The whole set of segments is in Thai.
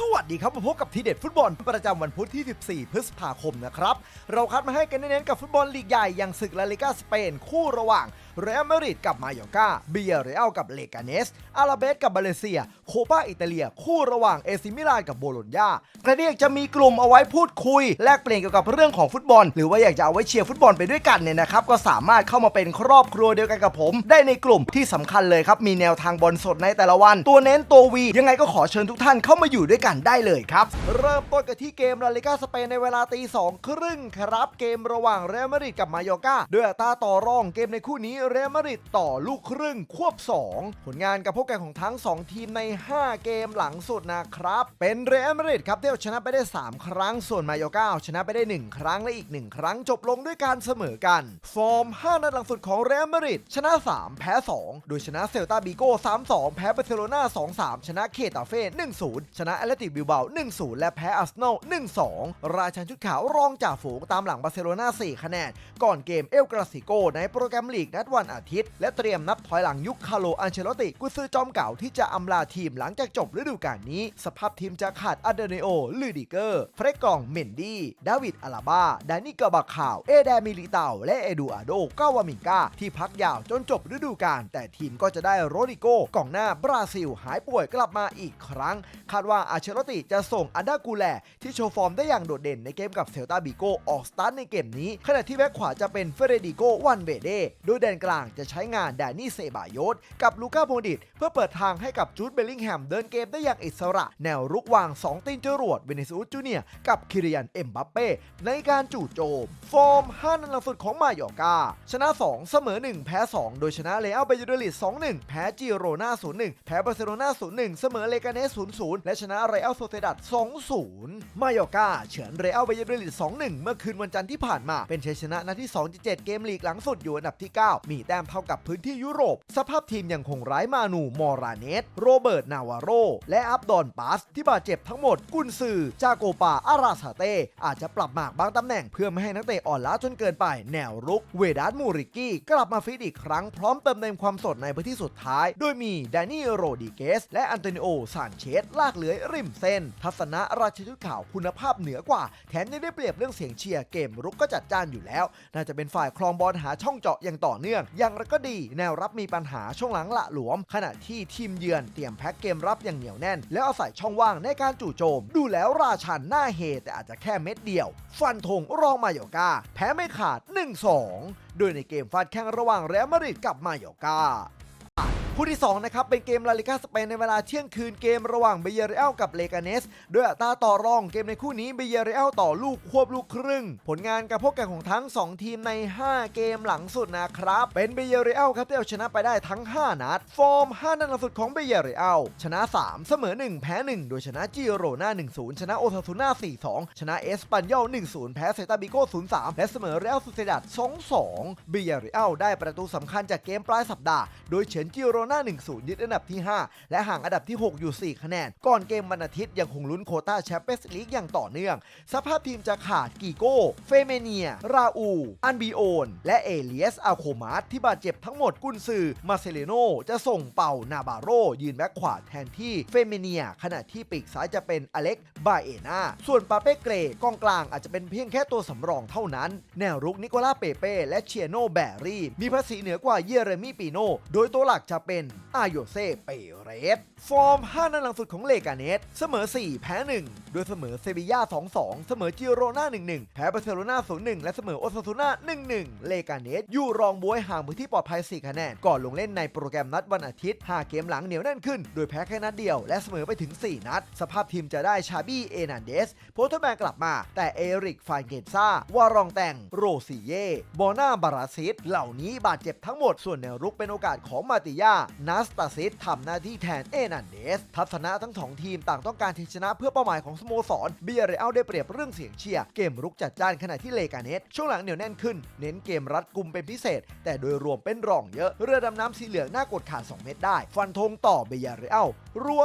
สวัสดีครับมาพบกับทีเด็ดฟุตบอลประจำวันพุธที่ 14 พฤษภาคมนะครับ เราคัดมาให้กันเน้นๆกับฟุตบอลลีกใหญ่อย่างศึกลาลิกาสเปน คู่ระหว่างเรอัลมาดริดกับมาโยกาเบียเรอัลกับเลกาเนส อาราเบสกับบาเลเซีย โคปาอิตาเลีย คู่ระหว่างเอซิมิลานกับโบโลญญากระเดียกจะมีกลุ่มเอาไว้พูดคุย แลกเปลี่ยนเกี่ยวกับเรื่องของฟุตบอล หรือว่าอยากจะเอาไว้เชียร์ฟุตบอลไปด้วยกันเนี่ยนะครับ ก็สามารถเข้ามาเป็นครอบครัวเดียวกันกับผม ได้ในกลุ่มที่สำคัญเลยครับ มีแนวทางบอลสดในแต่ละวัน ตัวเน้นตัววี ยังไงก็ขอเชิญทุกท่านเข้ามาอยู่ด้วยกันได้เลยครับ เริ่มต้นกันที่เกมลาลิกาสเปนในเวลาตีสองครึ่งครับเกมระหว่างเรอัลมาดริดกับมาโยกาด้วยอัตราต่อรองเกมในคู่นี้เรอัลมาดริดต่อลูกครึ่งควบ 2 ผลงานกับพวกแข่งของทั้ง 2 ทีมใน 5 เกมหลังสุดนะครับ เป็นเรอัลมาดริดครับที่เอาชนะไปได้ 3 ครั้งส่วนมาโยกาชนะไปได้ 1 ครั้งและอีก 1 ครั้งจบลงด้วยการเสมอกัน ฟอร์ม 5 นัดหลังสุดของเรอัลมาดริดชนะ 3 แพ้ 2 โดยชนะเซลตาบิโก้3-2 แพ้บาร์เซโลนา2-3 ชนะเคตาเฟ่1-0 ชนะแอเลติกบิลเบา1-0 และแพ้อาร์เซนอล1-2 ราชันชุดขาวรองจ่าฝูงตามหลังบาร์เซโลนา4คะแนน ก่อนเกมเอลกราซิโก ในโปรแกรมลีกนัดวันอาทิตย์ และเตรียมนับถอยหลังยุคคาโลอันเชลติกุซือจอมเก่าที่จะอำลาทีมหลังจากจบฤดูกาลนี้ สภาพทีมจะขาดอาเดเนโอลูดิเกอร์ เฟรกกองเมนดี้ ดาวิดอาลาบา ดานิกาบาข่าว เอแดมิลิเตาและเอดูอาโดกาวามิงกาที่พักยาวจนจบฤดูกาลแต่ทีมก็จะได้โรดิโกกองหน้าบราซิล หายป่วยกลับมาอีกครั้ง คาดว่าอาเชลติจะส่งอันดากูแลที่โชว์ฟอร์มได้อย่างโดดเด่นในเกมกับเซลตาบิโกออกสตาร์ทในเกมนี้ ขณะที่แบ็คขวาจะเป็นเฟเรดิโกวันเบเดโดยแดนกลางจะใช้งานแดนนี่เซบายศกับลูก้าโมดิตเพื่อเปิดทางให้กับจูดเบลลิงแฮมเดินเกมได้อย่างอิสระ แนวรุกวาง 2 ตีนจรวดเวเนซุสจูเนียกับคิริยันเอ็มบัปเป้ในการจู่โจม ฟอร์ม5นัดหลังสุดของมายอกา ชนะ 2 เสมอ 1 แพ้ 2 โดยชนะเลอัลเบยูเดลิต2-1 แพ้จิโรนา0-1 แพ้บาร์เซโลนา0-1 เสมอเลกาเนส0-0 และชนะเรอัลโซเซดัด2-0 มายกาเฉือนเรอัลเบยูเดลิต2-1 เมื่อคืนวันจันทร์ที่ผ่านมา เป็นชัยชนะนัดที่ 2 7 เกมลีกหลังสุดอยู่อันดับที่ 9 มีแต้มเท่ากับพื้นที่ยุโรป สภาพทีมยังคงร้ายมานู มอราเนส โรเบิร์ต นาวาโร และอับดอนปาส ที่บาดเจ็บทั้งหมด กุนซือ จาโกปา อาราซาเต้ อาจจะปรับหมากบางตำแหน่งเพื่อไม่ให้นักเตะอ่อนล้าจนเกินไป แนวรุก เวดัสมูริกี้ กลับมาฟิตอีกครั้งพร้อมเติมเต็มความสดในพื้นที่สุดท้าย โดยมีแดนนี่ โรดิเกส และอันโตนิโอ ซานเชส ลากเลื้อยริมเส้น ทัศนะราชชุดข่าวคุณภาพเหนือกว่า แถมยังได้เปรียบเรื่องเสียงเชียร์เกมรุกก็จัดจ้านอยู่แล้ว น่าจะเป็นฝ่ายครองบอลหาช่องเจาะอย่างต่อเนื่อง อย่างไรก็ดี แนวรับมีปัญหาช่วงหลังละหลวม ขณะที่ทีมเยือนเตรียมแพ็กเกมรับอย่างเหนียวแน่น แล้วอาศัยช่องว่างในการจู่โจม ดูแล้วราชันหน้าเฮแต่อาจจะแค่เม็ดเดียว ฟันธงรองมาโยกาแพ้ไม่ขาด 1-2 โดยในเกมฟาดแข่งระหว่างเรอัลมาดริดกับมาโยกา คู่ที่2นะครับเป็นเกมลาลิกาสเปนในเวลาเที่ยงคืนเกมระหว่างเบเยเรอัลกับเลกาเนสด้วยอัตราต่อรองเกมในคู่นี้เบเยเรอัลต่อลูกควบลูกครึ่ง ผลงานกับพวกแข่งของทั้ง 2 ทีมใน 5 เกมหลังสุดนะครับ เป็นเบเยเรอัลครับที่เอาชนะไปได้ทั้ง 5 นัด ฟอร์ม 5 นัดหลังสุดของเบเยเรอัลชนะ 3 เสมอ 1 แพ้ 1 โดยชนะจิโรนา1-0 ชนะโอซาซูน่า4-2 ชนะเอสปันยอล1-0 แพ้เซตาบิโก้0-3 และเสมอเรอัลสุเซดัด2-2 เบเยเรอัลได้ประตูสำคัญจากเกมปลายสัปดาห์ โดยเฉินจิโรนา1-0 ยึดอันดับที่ 5 และห่างอันดับที่ 6 อยู่ 4 คะแนน ก่อนเกมวันอาทิตย์ยังคงลุ้นโคต้าแชมเปี้ยนส์ลีกอย่างต่อเนื่อง สภาพทีมจะขาดกีโก้ เฟเมเนีย ราอู อันบีโอน และเอเลียสอาโคมาสที่บาดเจ็บทั้งหมดกุนซือ มาเซเลโนจะส่งเป่านาบาโร ยืนแบ็คขวาแทนที่เฟเมเนีย ขณะที่ปีกซ้ายจะเป็นอเล็กบาเอนาส่วนปาเป้เกรกองกลางอาจจะเป็นเพียงแค่ตัวสำรองเท่านั้น แนวรุกนิโคล่าเปเป้และเชียโนแบรี่ มีภาษีเหนือกว่าเยเรมีปีโนโดยตัวหลักจะเป็นอาโยเซเปเรส ฟอร์ม 5 นัดหลังสุดของเลกาเนส เสมอ 4 แพ้ 1 โดยเสมอเซบีย่า 2-2 เสมอจิโรนา1-1 แพ้บาร์เซโลนา0-1 และเสมอโอซาซูน่า1-1 เลกาเนสอยู่รองบวยห่างพื้นที่ปลอดภัย 4 คะแนน ก่อนลงเล่นในโปรแกรมนัดวันอาทิตย์ 5 เกมหลังเหนียวแน่นขึ้น โดยแพ้แค่นัดเดียว และเสมอไปถึง 4 นัด สภาพทีมจะได้ชาบี้เอนันเดสโพสต์แมนกลับมา แต่เอริกฟานเกตซ่าวารองแต่งโรซิเย่บอนาบาราซิสเหล่านี้บาดเจ็บทั้งหมดส่วนแนวรุกเป็นโอกาสของมาติยานัสตาซิสทำหน้าที่แทนเอนันเดส ทัศนะทั้งสองทีมต่างต้องการที่ชนะเพื่อเป้าหมายของสโมสรเบียเรอัลได้เปรียบเรื่องเสียงเชียร์ เกมรุกจัดจ้านขณะที่เลกาเนสช่วงหลังเหนียวแน่นขึ้น เน้นเกมรัดกุมเป็นพิเศษ แต่โดยรวมเป็นรองเยอะ เรือดำน้ำสีเหลืองน่ากดขาด 2 เม็ดได้ ฟันธงต่อเบียเรอัลรัว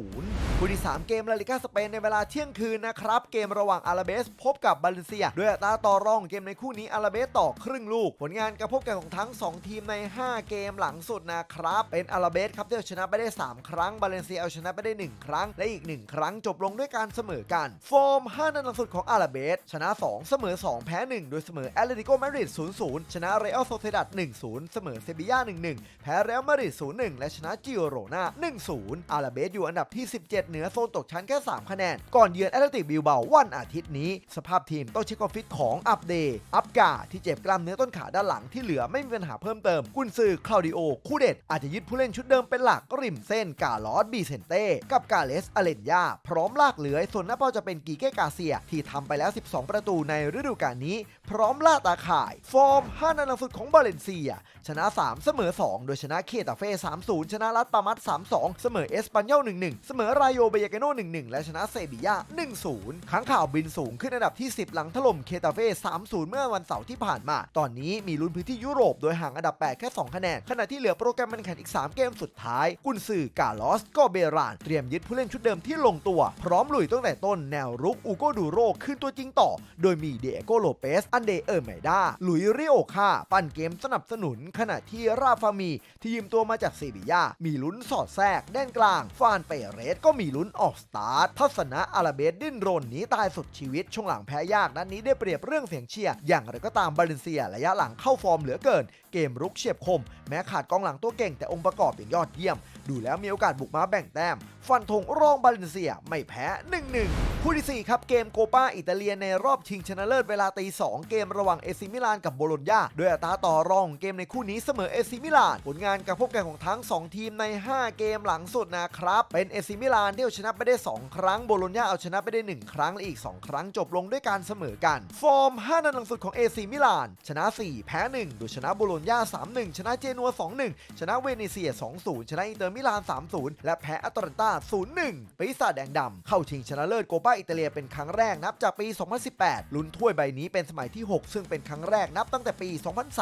2-0คู่ที่ 3 เกมลาลิกาสเปนในเวลาเที่ยงคืนนะครับ เกมระหว่างอาราเบส พบกับบาเลนเซีย ด้วยอัตราต่อรองเกมในคู่นี้อาราเบสต่อครึ่งลูก ผลงานกับพบกันของทั้ง 2 ทีมใน 5 เกมหลังสุดนะครับครับ เป็นอาราเบสครับที่เอาชนะไปได้ 3 ครั้ง บาเลนเซียเอาชนะไปได้ 1 ครั้ง และอีก 1 ครั้งจบลงด้วยการเสมอกัน ฟอร์ม 5 นัดหลังสุดของอาราเบสชนะ 2 เสมอ 2 แพ้ 1 โดยเสมอแอตเลติโกมาดริด0-0 ชนะเรอัลโซเซดัด1-0 เสมอเซบีย่า1-1 แพ้เรอัลมาดริด0-1 และชนะจิโอโรนา1-0 อาราเบสอยู่อันดับที่ 17 เหนือโซนตกชั้นแค่ 3 คะแนน ก่อนเยือนแอตเลติกบิลเบาวันอาทิตย์นี้ สภาพทีมต้องเช็คความฟิตของอัปเดย์อัปกาที่เจ็บกล้ามเนื้อต้นขาด้านหลังที่เหลือไม่มีปัญหาเพิ่มเติมกุนซือคลาดิโอคู่เด็ดอาจจะยึดผู้เล่นชุดเดิมเป็นหลักริมเส้นกาลอสบีเซนเต้กับกาเลสอเลนยาพร้อมลากเหลือยส่วนหน้าเป้าจะเป็นกีเก้กาเซีย ที่ทำไปแล้ว 12 ประตูในฤดูกาลนี้ พร้อมล่าตาข่าย ฟอร์ม 5นัดหลังสุดของบาเลนเซีย ชนะ 3 เสมอ 2 โดยชนะเคตาเฟ่ 3-0 ชนะลัตปามัด3-2 เสมอเอสปันยอล1-1 เสมอรายโยเบยาเกโน1-1 และชนะเซบียา1-0ค้างข่าวบินสูงขึ้นอันดับที่ 10 หลังถล่มเคตาเฟ่ 3-0 เมื่อวันเสาร์ที่ผ่านมา ตอนนี้มีลุ้นพื้นที่ยุโรปโดยห่างอันดับ 8 แค่ 2 คะแนนขณะที่เหลือโปรแกรมมันแข่งอีก 3 เกมสุดท้าย กุนซือกาลอสก็เบราน เตรียมยึดผู้เล่นชุดเดิมที่ลงตัว พร้อมลุยตั้งแต่ต้นแนวรุกอูโกดูโรขึ้นตัวจริงต่อ โดยมีเดโกโลเปส อันเดเออร์เมดาลุยริโอคาปั้นเกมสนับสนุน ขณะที่ราฟามี ที่ยืมตัวมาจากเซบียา มีลุ้นสอดแทรก แดนกลาง ฟานเปเรสก็มีลุ้นออกสตาร์ททัศนะอาราเบสดิ้นรนหนีตายสุดชีวิตช่วงหลังแพ้ยากนัดนี้ได้เปรียบเรื่องเสียงเชียร์อย่างไรก็ตามบาเลนเซียระยะหลังเข้าฟอร์มเหลือเกิน เกมรุกเฉียบคม แม้ขาดกองหลังตัวเก่งแต่องค์ประกอบอย่างยอดเยี่ยม ดูแล้วมีโอกาสบุกมาแบ่งแต้ม ฟันธงรองบาเลนเซียไม่แพ้ 1-1 คู่ที่ 4 ครับเกมโกปาอิตาเลียในรอบชิงชนะเลิศเวลาตี 2 เกมระหว่างเอซิมิลานกับโบโลญญาโดยอัตราต่อรองเกมในคู่นี้เสมอเอซิมิลาน ผลงานการพบกันของทั้ง 2 ทีมใน 5 เกมหลังสุดนะครับ เป็นเอซิมิลานที่เอาชนะไปได้ 2 ครั้งโบโลญญาเอาชนะไปได้ 1 ครั้งและอีก 2 ครั้งจบลงด้วยการเสมอกัน ฟอร์ม 5 นัดหลังสุดของเอซิมิลาน ชนะ 4 แพ้ 1 โดยชนะโบโลญญา3-1 ชนะเจนัว2-1 ชนะเวเวเนเซีย 2-0 ชนะอินเตอร์มิลาน 3-0 และแพ้อัตแลนตา 0-1 ปีศาจแดงดำ เข้าชิงชนะเลิศโกปาอิตาเลียเป็นครั้งแรกนับจากปี 2018 ลุ้นถ้วยใบนี้เป็นสมัยที่ 6 ซึ่งเป็นครั้งแรกนับตั้งแต่ปี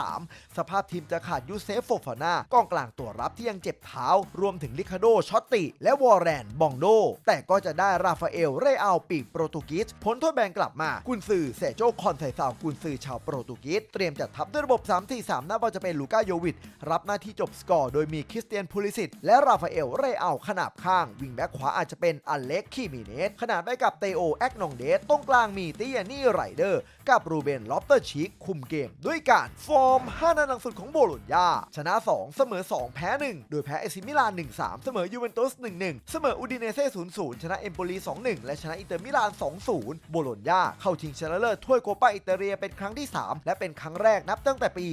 2003 สภาพทีมจะขาดยูเซฟโฟฟาน่ากองกลางตัวรับที่ยังเจ็บเท้า รวมถึงลิคาโดชอตติ และวอร์แรนบองโด แต่ก็จะได้ราฟาเอลเรอัลปีกโปรตุเกสพ้นโทษแบนกลับมา กุนซือเซโจคอนไซซาวกุนซือชาวโปรตุเกสเตรียมจัดทัพด้วยระบบ 3-4-3น่าจะเป็นลูก้าโยวิชรับหน้าที่จบสกอร์โดยมีคริสเตียนพูลิสิตและราฟาเอล เรอัลขนาบข้าง วิงแบ็คขวาอาจจะเป็นอเล็กคีมิเนสขนาดไปกับเตโอแอกนองเดสตรงกลางมีติยนี่ไรเดอร์ กับรูเบนลอฟเตอร์ชิกคุมเกม ด้วยการฟอร์ม5นัดหลังสุดของโบโลญญาชนะ 2 เสมอ 2 แพ้ 1 โดยแพ้เอซิมิลาน 1-3 เสมอยูเวนตุส 1-1 เสมออูดิเนเซ่ 0-0 ชนะเอมโปลี 2-1 และชนะอินเตอร์มิลาน 2-0 โบโลญญาเข้าชิงชนะเลิศถ้วยโคปาอิตาเลียเป็นครั้งที่ 3 และเป็นครั้งแรกนับตั้งแต่ปี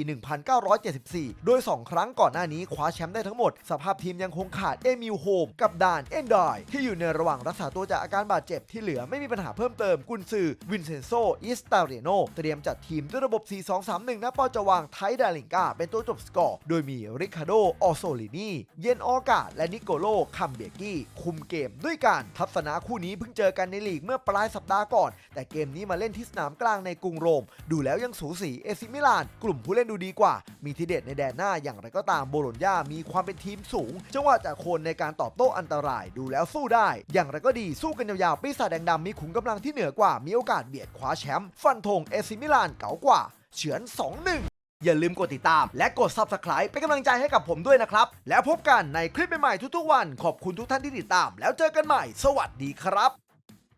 1974 โดย 2 ครั้งก่อนหน้านี้คว้าแชมป์ได้ทั้งหมด สภาพทีมยังคงขาดเอมิลโฮมกับดานเอนดอยที่อยู่ในระหว่างรักษาตัวจากอาการบาดเจ็บที่เหลือไม่มีปัญหาเพิ่มเติมกุนซือวินเซนโซอิสตาเรโนเตรียมจัดทีมด้วยระบบ 4-2-3-1นะปอจะวางไทดาลิงกาเป็นตัวจบสกอร์ โดยมีริคาโดออโซลินีเยนออกาและนิโกโลคัมเบกี้คุมเกมด้วยการทัศนะคู่นี้เพิ่งเจอกันในลีกเมื่อปลายสัปดาห์ก่อน แต่เกมนี้มาเล่นที่สนามกลางในกรุงโรม ดูแล้วยังสูสีเอซิมิลาน กลุ่มผู้เล่นดูดีกว่า มีทีเด็ดในแดนหน้าอย่างไรก็ตามโบโลญญามีความเป็นทีมสูง จังหวะจากโคนในการตอบโต้อันตรายดูแล้วสู้ได้ อย่างไรก็ดีสู้กันยาวๆปีศาจแดงดำมีขุมกำลังที่เหนือกว่า มีโอกาสเบียดคว้าแชมป์ฟันธงเอซิมิลานเก๋ากว่า เฉือน 2-1อย่าลืมกดติดตาม และกด Subscribe เป็นกำลังใจให้กับผมด้วยนะครับ แล้วพบกันในคลิปใหม่ๆทุกๆวัน ขอบคุณทุกท่านที่ติดตาม แล้วเจอกันใหม่ สวัสดีครับ